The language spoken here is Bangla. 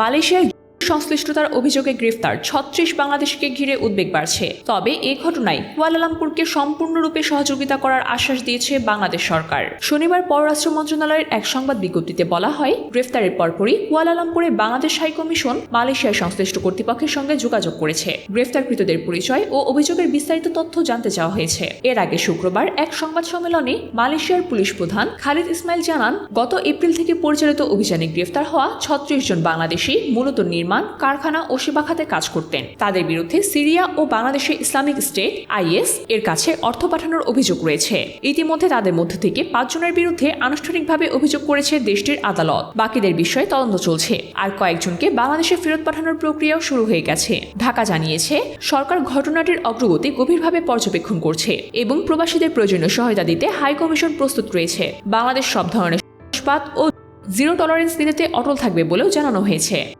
মালয়েশিয়ায় সংশ্লিষ্টতার অভিযোগে গ্রেফতার। ছত্রিশ বাংলাদেশকে ঘিরে উদ্বেগ বাড়ছে। তবে এ ঘটনায় কুয়ালালামপুরকে সম্পূর্ণরূপে সহযোগিতা করার আশ্বাস দিয়েছে বাংলাদেশ সরকার। শনিবার পররাষ্ট্র মন্ত্রণালয়ের এক সংবাদ বিজ্ঞপ্তিতে বলা হয়, গ্রেফতারের পরপরই কুয়ালালামপুরে বাংলাদেশ হাই কমিশন মালয়েশিয়ার সংশ্লিষ্ট কর্তৃপক্ষের সঙ্গে যোগাযোগ করেছে। গ্রেফতারকৃতদের পরিচয় ও অভিযোগের বিস্তারিত তথ্য জানতে চাওয়া হয়েছে। এর আগে শুক্রবার এক সংবাদ সম্মেলনে মালয়েশিয়ার পুলিশ প্রধান খালিদ ইসমাইল জানান, গত এপ্রিল থেকে পরিচালিত অভিযানে গ্রেফতার হওয়া ছত্রিশ জন বাংলাদেশি মূলত নির্মাণ কারখানা ও খাতে কাজ করতেন। তাদের বিরুদ্ধে সিরিয়া ও বাংলাদেশের ইসলামিক স্টেট, আইএস, এর কাছে অর্থ পাঠানোর অভিযোগ রয়েছে। ইতিমধ্যে তাদের মধ্য থেকে পাঁচজনের বিরুদ্ধে আনুষ্ঠানিকভাবে অভিযোগ করেছে দেশটির আদালত। বাকিদের বিষয়ে তদন্ত চলছে। আর কয়েকজনকে বাংলাদেশে ফেরত পাঠানোর প্রক্রিয়াও শুরু হয়ে গেছে। ঢাকা জানিয়েছে, সরকার ঘটনাটির অগ্রগতি গভীরভাবে পর্যবেক্ষণ করছে এবং প্রবাসীদের প্রয়োজনীয় সহায়তা দিতে হাই কমিশন প্রস্তুত রয়েছে। বাংলাদেশ সব ধরনের ও জিরো টলারেন্স নীতিতে অটল থাকবে বলেও জানানো হয়েছে।